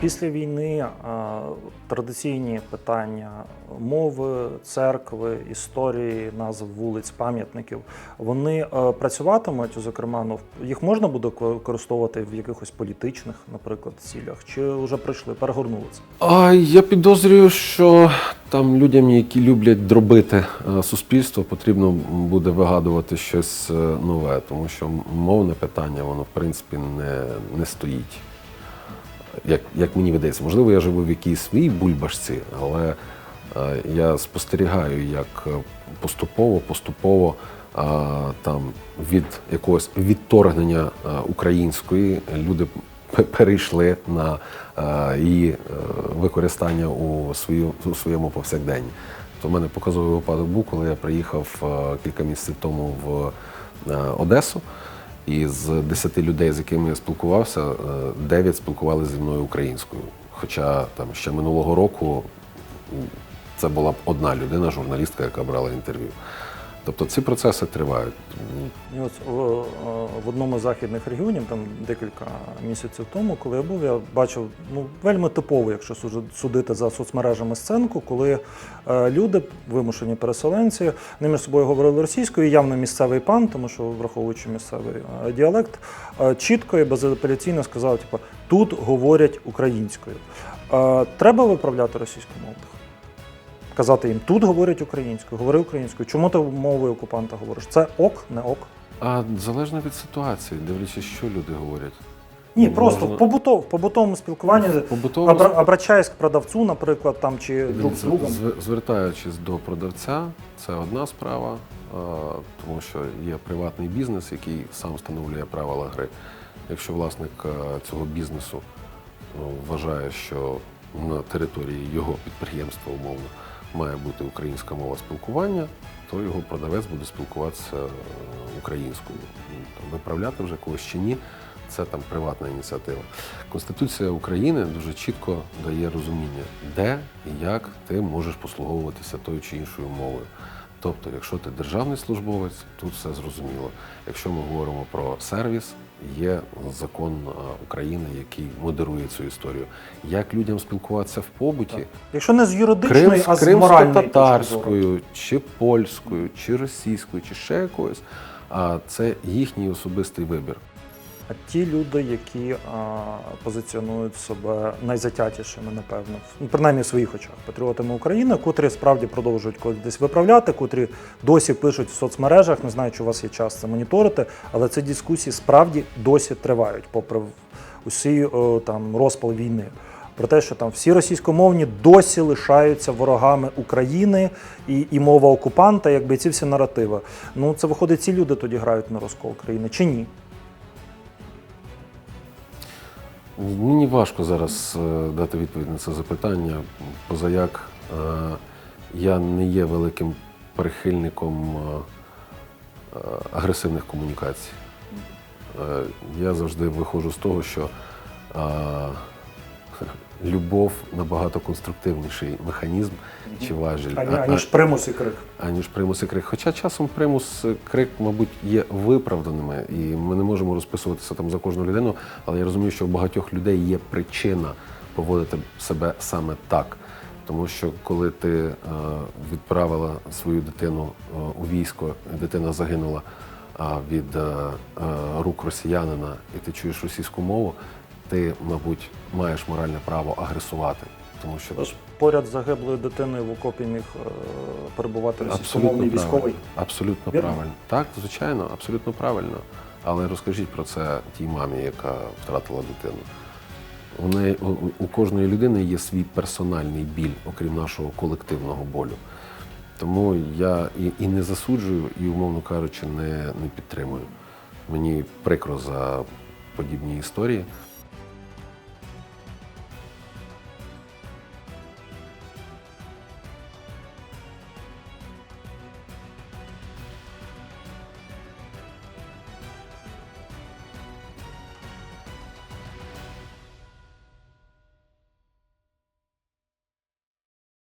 Після війни традиційні питання мови, церкви, історії, назв вулиць, пам'ятників вони е, працюватимуть, зокрема, ну їх можна буде ко- використовувати в якихось політичних, наприклад, цілях, чи вже прийшли, перегорнули це? А я підозрюю, що там людям, які люблять дробити е, суспільство, потрібно буде вигадувати щось е, нове, тому що мовне питання, воно в принципі не, не стоїть. Як, як мені видається, можливо, я живу в якійсь своїй бульбашці, але е, я спостерігаю, як е, поступово, поступово е, там від якогось відторгнення е, української люди перейшли на е, її е, використання у, свою, у своєму повсякденні. То в мене показовий випадок був, коли я приїхав е, кілька місяців тому в е, Одесу. І з 10 людей, з якими я спілкувався, 9 спілкувалися зі мною українською. Хоча там ще минулого року це була б одна людина, журналістка, яка брала інтерв'ю. Тобто ці процеси тривають. І от в, одному з західних регіонів, там декілька місяців тому, коли я був, я бачив ну вельми типово, якщо судити за соцмережами сценку, коли е, люди, вимушені переселенці, не між собою говорили російською, явно місцевий пан, тому що враховуючи місцевий е, діалект, е, чітко і безапеляційно сказав: типу, тут говорять українською. Треба виправляти російськомовних? Казати їм, тут говорять українською, говори українською. Чому ти мовою окупанта говориш? Це ок, не ок? А залежно від ситуації, дивлячись, що люди говорять. Ні, Ну, просто в побутов, побутовому спілкуванні Побутово обра- обращаясь к продавцу, наприклад, там чи друг з другом. Звертаючись до продавця, це одна справа, тому що є приватний бізнес, який сам встановлює правила гри. Якщо власник цього бізнесу ну, вважає, що на території його підприємства умовно має бути українська мова спілкування, то його продавець буде спілкуватися е, українською. Ну, виправляти вже когось чи ні, це там приватна ініціатива. Конституція України дуже чітко дає розуміння, де і як ти можеш послуговуватися тою чи іншою мовою. Тобто, якщо ти державний службовець, тут все зрозуміло. Якщо ми говоримо про сервіс, є закон України, який модерує цю історію. Як людям спілкуватися в побуті, Якщо не з юридичної, Кримсь- а з моральної точки кримсько-татарською, чи польською, чи російською, чи ще якоюсь, а це їхній особистий вибір. А ті люди, які а, позиціонують себе найзатятішими, напевно, ну, принаймні в своїх очах, патріотами України, котрі справді продовжують десь виправляти, котрі досі пишуть в соцмережах, не знаю, чи у вас є час це моніторити, але ці дискусії справді досі тривають, попри усі о, там розпал війни. Про те, що там всі російськомовні досі лишаються ворогами України і, і мова окупанта, якби ці всі наративи. Ну це виходить, ці люди тоді грають на розкол країни чи ні? Мені важко зараз е, дати відповідь на це запитання, позаяк е, я не є великим прихильником е, агресивних комунікацій. Я завжди виходжу з того, що любов набагато конструктивніший механізм чи важіль. Ані- А- аніж примус і крик. аніж примус і крик. Хоча часом примус і крик, мабуть, є виправданими, і ми не можемо розписуватися там за кожну людину, але я розумію, що у багатьох людей є причина поводити себе саме так. Тому що коли ти е, відправила свою дитину е, у військо, дитина загинула від е, рук росіянина, і ти чуєш російську мову, ти, мабуть, маєш моральне право агресувати. Тому що Тож поряд з загиблою дитиною в окопі міг е, перебувати Абсолютно російськомовний військовий. правильно. Абсолютно Вірно? правильно. Так, звичайно, абсолютно правильно. Але розкажіть про це тій мамі, яка втратила дитину. У, неї, у, у- у кожної людини є свій персональний біль, окрім нашого колективного болю. Тому я і, і не засуджую, і, умовно кажучи, не, не підтримую. Мені прикро за подібні історії.